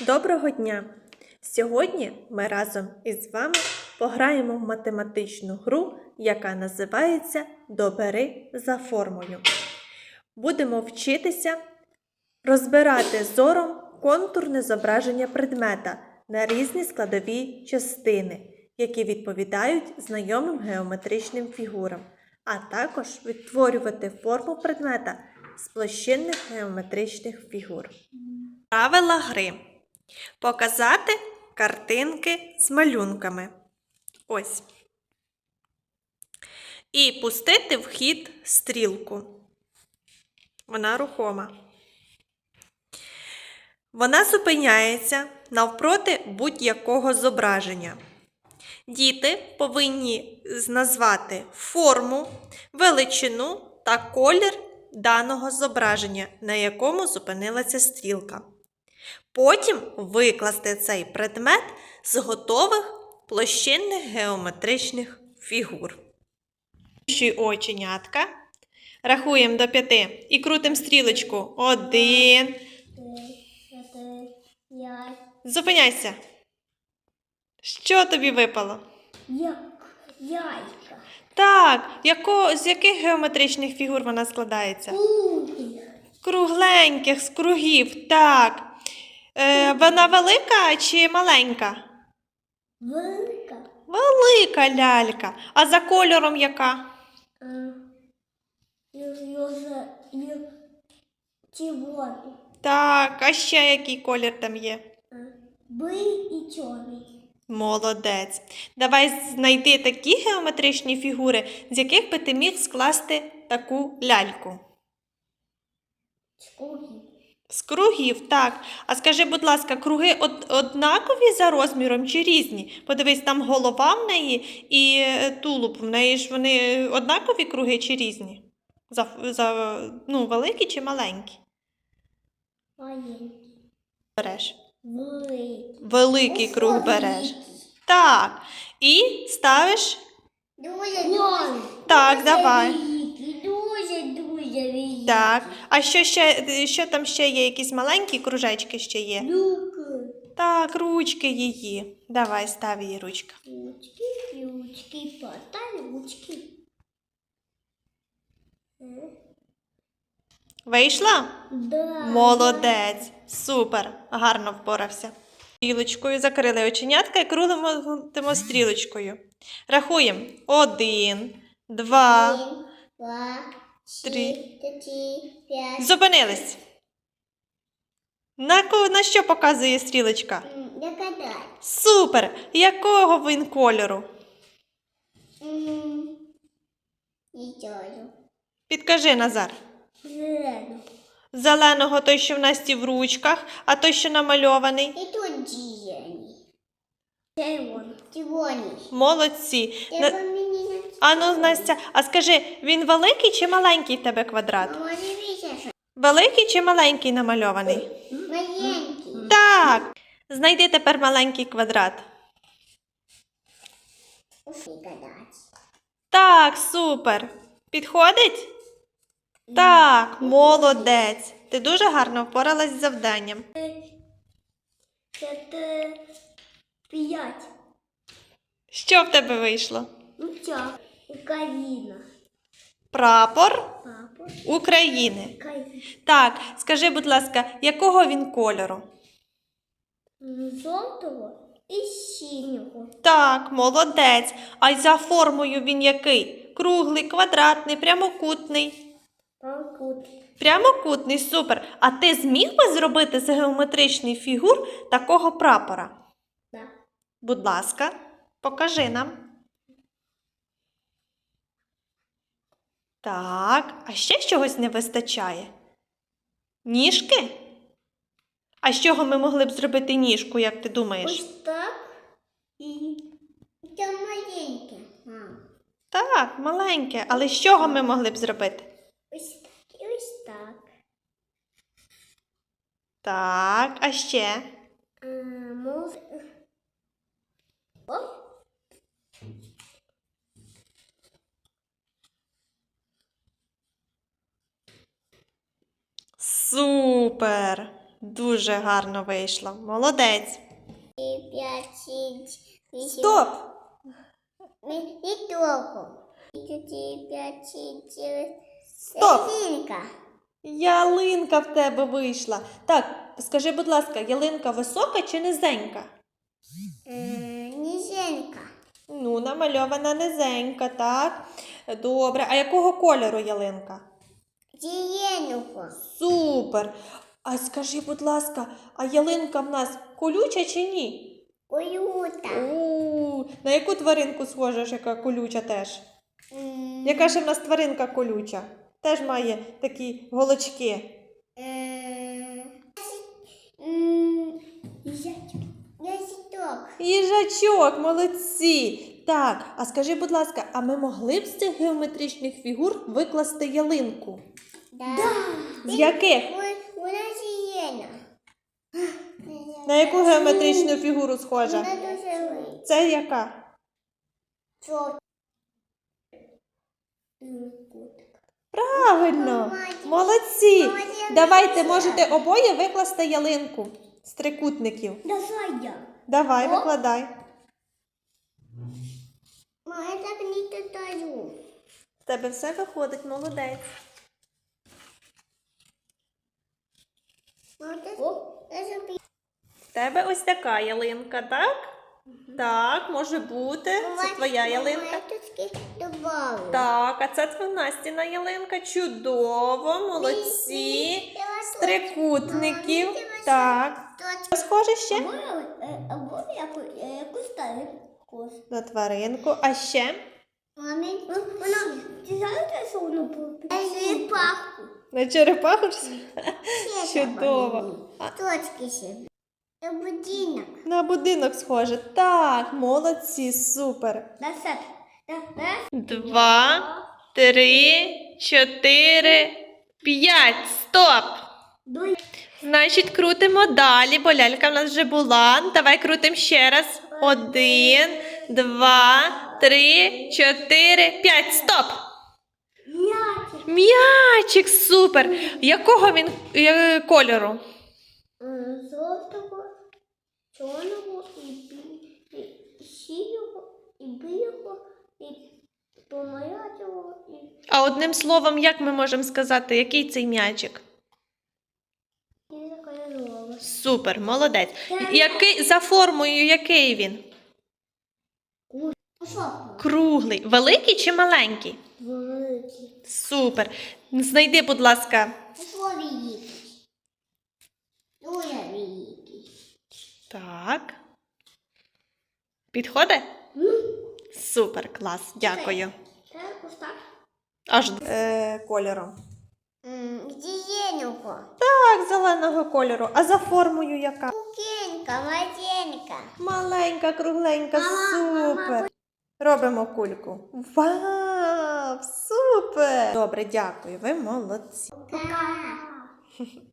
Доброго дня! Сьогодні ми разом із вами пограємо в математичну гру, яка називається Добери за формою. Будемо вчитися розбирати зором контурне зображення предмета на різні складові частини, які відповідають знайомим геометричним фігурам, а також відтворювати форму предмета з площинних геометричних фігур. Правила гри. Показати картинки з малюнками. Ось. І пустити в хід стрілку. Вона рухома. Вона зупиняється навпроти будь-якого зображення. Діти повинні назвати форму, величину та колір даного зображення, на якому зупинилася стрілка. Потім викласти цей предмет з готових площинних геометричних фігур. Оченятка. Рахуємо до п'яти і крутимо стрілочку. Один. Зупиняйся. Що тобі випало? Яйка. Так, яко, з яких геометричних фігур вона складається? Кубик. Кругленьких, з кругів, так. Е, вона велика чи маленька? Велика. Велика лялька. А за кольором яка? Е, червоний. Так, а ще який колір там є? Е, Бий і чорний. Молодець. Давай знайди такі геометричні фігури, з яких би ти міг скласти таку ляльку. Скуги. З кругів, так. А скажи, будь ласка, круги од- однакові за розміром чи різні? Подивись, там голова в неї і е, тулуб. В неї ж вони однакові круги чи різні? За, за, ну, великі чи маленькі? Маленький. Береш. Великий. Великий круг береш. Так. І ставиш. Дуже дуже. Так, давай. Великий. Дуже дуже великий. Так. А що ще що там ще є? Якісь маленькі кружечки ще є? Люки. Так, ручки її. Давай, став її ручка. Ручки, ручки, потай ручки. Е, Вийшла? Да. Молодець. Супер. Гарно впорався. Стрілочкою закрили оченятка і крутимо стрілочкою. Рахуємо. Один, два. Один, два, три. п'ять. Зупинились. На, на що показує стрілочка? Супер! Якого він кольору? Підкажи, Назар. Зелену. Зеленого той, що в Насті в ручках, а той, що намальований. І тут. Червоний. Молодці. На- На Ану, Настя, а скажи, він великий чи маленький в тебе квадрат? Що Великий чи маленький намальований? маленький. Так. Знайди тепер маленький квадрат. Так, супер. Підходить? Так, молодець. Ти дуже гарно впоралась з завданням. П'ять. Що в тебе вийшло? Ну що? Україна. Прапор Папа. України. Україна. Так, скажи, будь ласка, якого він кольору? Жовтого і синього. Так, молодець. А й за формою він який? Круглий, квадратний, прямокутний. Панкут. Прямокутний, супер. А ти зміг би зробити з геометричних фігур такого прапора? Да. Будь ласка, покажи нам. Так, а ще чогось не вистачає? Ніжки? А з чого ми могли б зробити ніжку, як ти думаєш? Ось так і це маленьке. Мам. Так, маленьке, але з чого ми могли б зробити? Ось так і ось так. Так, а ще? Супер! Дуже гарно вийшло. Молодець. Стоп! Стоп! Ялинка в тебе вийшла. Так, скажи, будь ласка, ялинка висока чи низенька? Е, Низенька. Ну, намальована низенька, так. Добре. А якого кольору ялинка? Зеленого. Супер. А скажи, будь ласка, а ялинка в нас колюча чи ні? Уюта. У, на яку тваринку схожа яка колюча теж? М, Яка ще в нас тваринка колюча? Теж має такі голочки. е, м. Язичок. Їжачок, молодці. Так, а скажи, будь ласка, а ми могли б з цих геометричних фігур викласти ялинку? Да. З яких? У- Вона зелена. На яку геометричну фігуру схожа? Вона дуже ви- Це яка? Правильно. Молодці. Давайте можете обоє викласти ялинку з трикутників. Давай я. Давай, викладай. Ма, я так не тотаю. В тебе все виходить, молодець. В тебе ось така ялинка, так? Так, може бути. Це твоя ялинка. Так, а це твоя Настіна ялинка. Чудово, молодці. З трикутників. Так. Схоже ще Або яку, яку ставить на тваринку. А ще Мамі, знаєте, що воно? Черепаху. на черепаху. Чудово. Точки ще. Це будинок. На будинок схоже. Так, молодці, супер. На. Два, три, чотири, п'ять. Стоп! Значить, крутимо далі, бо лялька в нас вже була. Давай крутимо ще раз. Один, два, три, чотири, п'ять. Стоп! М'ячик. Супер! Якого він е, кольору? М, Жовтого, чорного і, бі- і синього, і білого, і помаранчевого, і А одним словом, як ми можемо сказати, який цей м'ячик? і. Супер, молодець. Який за формою, який він? Круглий, великий чи маленький? Великий. Супер. Знайди, будь ласка. Великий? Так. Підходить? Супер, клас, дякую. Аж е, кольором. Зеленого. Так, зеленого кольору. А за формою яка? Кукенька, маленька. Маленька, кругленька, супер. Робимо кульку. Вау! Супер! Добре, дякую. Ви молодці. Пока.